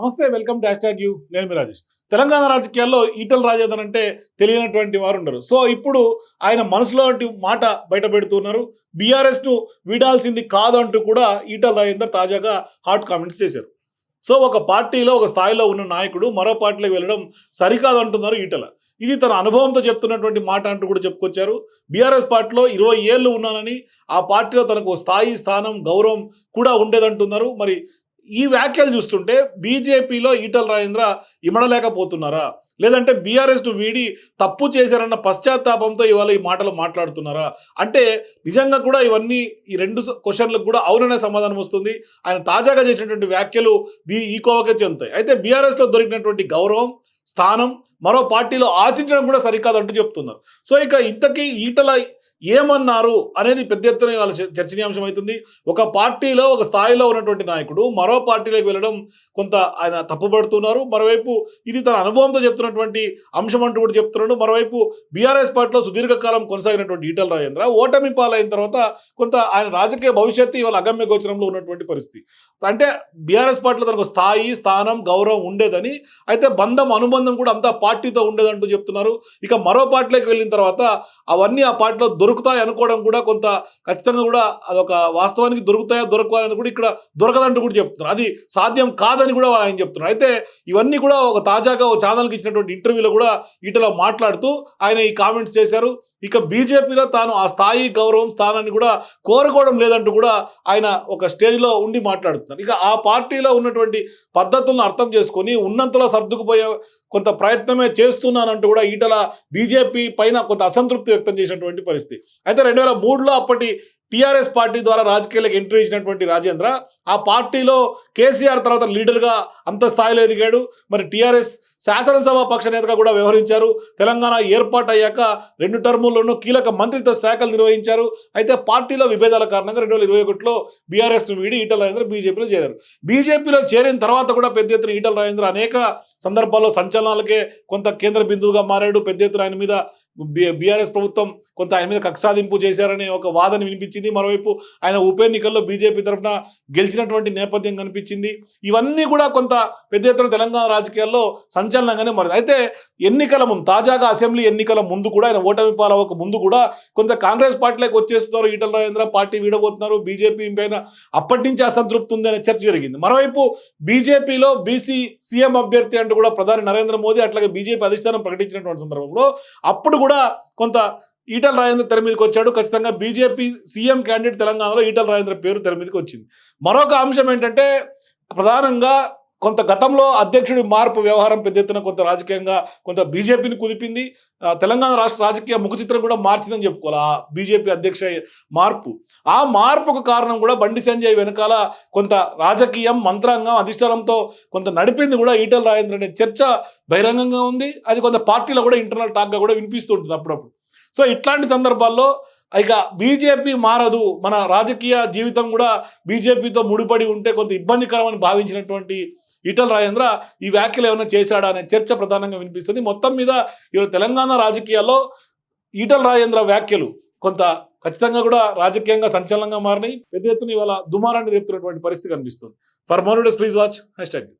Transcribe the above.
నమస్తే welcome dash tag you. నేను మీ రాజేష్. తెలంగాణ రాజకీయాల్లో ఈటల రాజేందర్ అంటే తెలియనటువంటి వారు ఉండరు. సో ఇప్పుడు ఆయన మనసులో మాట బయట పెడుతున్నారు. బీఆర్ఎస్ను వీడాల్సింది కాదంటూ కూడా ఈటల రాజేందర్ తాజాగా హాట్ కామెంట్స్ చేశారు. సో ఒక పార్టీలో ఒక స్థాయిలో ఉన్న నాయకుడు మరో పార్టీలోకి వెళ్ళడం సరికాదు అంటున్నారు ఈటల. ఇది తన అనుభవంతో చెప్తున్నటువంటి మాట అంటూ కూడా చెప్పుకొచ్చారు. బీఆర్ఎస్ పార్టీలో ఇరవై ఏళ్ళు ఉన్నానని ఆ పార్టీలో తనకు స్థాయి స్థానం గౌరవం కూడా ఉండేదంటున్నారు. మరి ఈ వ్యాఖ్యలు చూస్తుంటే బీజేపీలో ఈటల రాజేంద్ర ఇమడలేకపోతున్నారా? లేదంటే బీఆర్ఎస్ను వీడి తప్పు చేశారన్న పశ్చాత్తాపంతో ఇవాళ ఈ మాటలు మాట్లాడుతున్నారా? అంటే నిజంగా కూడా ఇవన్నీ ఈ రెండు క్వశ్చన్లకు కూడా అవుననే సమాధానం వస్తుంది. ఆయన తాజాగా చేసినటువంటి వ్యాఖ్యలు దీ ఈ కోవకే చెందుతాయి. అయితే బీఆర్ఎస్లో దొరికినటువంటి గౌరవం స్థానం మరో పార్టీలో ఆశించడం కూడా సరికాదంటూ చెప్తున్నారు. సో ఇక ఇంతకీ ఈటల ఏమన్నారు అనేది పెద్ద ఎత్తున వాళ్ళ చర్చనీయాంశం అవుతుంది. ఒక పార్టీలో ఒక స్థాయిలో ఉన్నటువంటి నాయకుడు మరో పార్టీలోకి వెళ్ళడం కొంత ఆయన తప్పుపడుతున్నారు మరోవైపు ఇది తన అనుభవంతో చెప్తున్నటువంటి అంశం అంటూ కూడా చెప్తున్నాడు. మరోవైపు బీఆర్ఎస్ పార్టీలో సుదీర్ఘకాలం కొనసాగినటువంటి ఈటల రాజేంద్ర ఓటమి పాలైన తర్వాత కొంత ఆయన రాజకీయ భవిష్యత్తు ఇవాళ అగమ్య గోచరంలో ఉన్నటువంటి పరిస్థితి. అంటే బీఆర్ఎస్ పార్టీలో తనకు స్థాయి స్థానం గౌరవం ఉండేదని అయితే బంధం అనుబంధం కూడా అంతా పార్టీతో ఉండేదంటూ చెప్తున్నారు. ఇక మరో పార్టీలోకి వెళ్ళిన తర్వాత అవన్నీ ఆ పార్టీలో దొరుకుతాయి అనుకోవడం కూడా కొంత ఖచ్చితంగా కూడా అదొక వాస్తవానికి దొరుకుతాయా దొరకాలని కూడా ఇక్కడ దొరకదంటూ కూడా చెప్తున్నారు. అది సాధ్యం కాదని కూడా ఆయన చెప్తున్నారు. అయితే ఇవన్నీ కూడా ఒక తాజాగా ఒక ఛానల్కి ఇచ్చినటువంటి ఇంటర్వ్యూలో కూడా ఈటలో మాట్లాడుతూ ఆయన ఈ కామెంట్స్ చేశారు. ఇక బీజేపీలో తాను ఆ స్థాయి గౌరవం స్థానాన్ని కూడా కోరుకోవడం లేదంటూ కూడా ఆయన ఒక స్టేజ్లో ఉండి మాట్లాడుతున్నారు. ఇక ఆ పార్టీలో ఉన్నటువంటి పద్ధతులను అర్థం చేసుకొని ఉన్నంతలో సర్దుకుపోయే కొంత ప్రయత్నమే చేస్తున్నానంటూ కూడా ఈటల బీజేపీ పైన కొంత అసంతృప్తి వ్యక్తం చేసినటువంటి పరిస్థితి. అయితే రెండు వేల మూడులో అప్పటి టీఆర్ఎస్ పార్టీ ద్వారా రాజకీయాలకు ఎంట్రీ ఇచ్చినటువంటి రాజేంద్ర ఆ పార్టీలో కేసీఆర్ తర్వాత లీడర్గా అంత స్థాయిలో ఎదిగాడు. మరి టీఆర్ఎస్ శాసనసభ పక్ష నేతగా కూడా వ్యవహరించారు. తెలంగాణ ఏర్పాటు అయ్యాక రెండు టర్ముల్లోనూ కీలక మంత్రిత్వ శాఖలు నిర్వహించారు. అయితే పార్టీలో విభేదాల కారణంగా రెండు వేల ఇరవై ఒకటిలో బీఆర్ఎస్ను వీడి ఈటల రాజేంద్ర బీజేపీలో చేరారు. బీజేపీలో చేరిన తర్వాత కూడా పెద్ద ఎత్తున ఈటల రాజేంద్ర అనేక సందర్భాల్లో సంచలనాలకే కొంత కేంద్ర బిందువుగా మారాడు. పెద్ద ఎత్తున ఆయన మీద బీఆర్ఎస్ ప్రభుత్వం కొంత ఆయన మీద కక్షాదింపు చేశారనే ఒక వాదన వినిపించింది. మరోవైపు ఆయన ఉప ఎన్నికల్లో బీజేపీ తరఫున గెలిచినటువంటి నేపథ్యం కనిపించింది. ఇవన్నీ కూడా కొంత పెద్ద ఎత్తున తెలంగాణ రాజకీయాల్లో సంచలనంగానే మారింది అయితే ఎన్నికల ముందు తాజాగా అసెంబ్లీ ఎన్నికల ముందు కూడా ఆయన ఓటమి పాలవక ముందు కూడా కొంత కాంగ్రెస్ పార్టీలోకి వచ్చేస్తున్నారు. ఈటల రాజేంద్ర పార్టీ వీడబోతున్నారు. బీజేపీ పైన అప్పటి నుంచి అసంతృప్తి ఉంది అనే చర్చ జరిగింది. మరోవైపు బీజేపీలో బీసీ సీఎం అభ్యర్థి అంటూ కూడా ప్రధాని నరేంద్ర మోదీ అట్లాగే బీజేపీ అధిష్టానం ప్రకటించినటువంటి సందర్భంలో అప్పుడు కూడా కొంత ఈటల రాజేంద్ర తెర మీదకి వచ్చాడు. ఖచ్చితంగా బీజేపీ సీఎం క్యాండిడేట్ తెలంగాణలో ఈటల రాజేంద్ర పేరు తెర మీదకి వచ్చింది. మరొక అంశం ఏంటంటే ప్రధానంగా కొంత గతంలో అధ్యక్షుడి మార్పు వ్యవహారం పెద్ద ఎత్తున కొంత రాజకీయంగా కొంత బీజేపీని కుదిపింది. తెలంగాణ రాష్ట్ర రాజకీయ ముఖ చిత్రం కూడా మార్చిందని చెప్పుకోవాలి. ఆ బీజేపీ అధ్యక్ష మార్పు. ఆ మార్పుకు కారణం కూడా బండి సంజయ్ వెనకాల కొంత రాజకీయం మంత్రాంగం అధిష్టానంతో కొంత నడిపింది కూడా ఈటల రాజేంద్ర అనే చర్చ బహిరంగంగా ఉంది. అది కొంత పార్టీలో కూడా ఇంటర్నల్ టాక్గా కూడా వినిపిస్తుంటుంది అప్పుడప్పుడు. సో ఇట్లాంటి సందర్భాల్లో ఇక బీజేపీ మారదు. మన రాజకీయ జీవితం కూడా బీజేపీతో ముడిపడి ఉంటే కొంత ఇబ్బందికరమని భావించినటువంటి ఈటల రాజేంద్ర ఈ వ్యాఖ్యలు ఏమైనా చేశాడా అనే చర్చ ప్రధానంగా వినిపిస్తుంది. మొత్తం మీద ఈరోజు తెలంగాణ రాజకీయాల్లో ఈటల రాజేంద్ర వ్యాఖ్యలు కొంత ఖచ్చితంగా కూడా రాజకీయంగా సంచలనంగా మారినాయి. పెద్ద ఎత్తున ఇవాళ దుమారాన్ని రేపుతున్నటువంటి పరిస్థితి కనిపిస్తుంది. For more please watch hashtag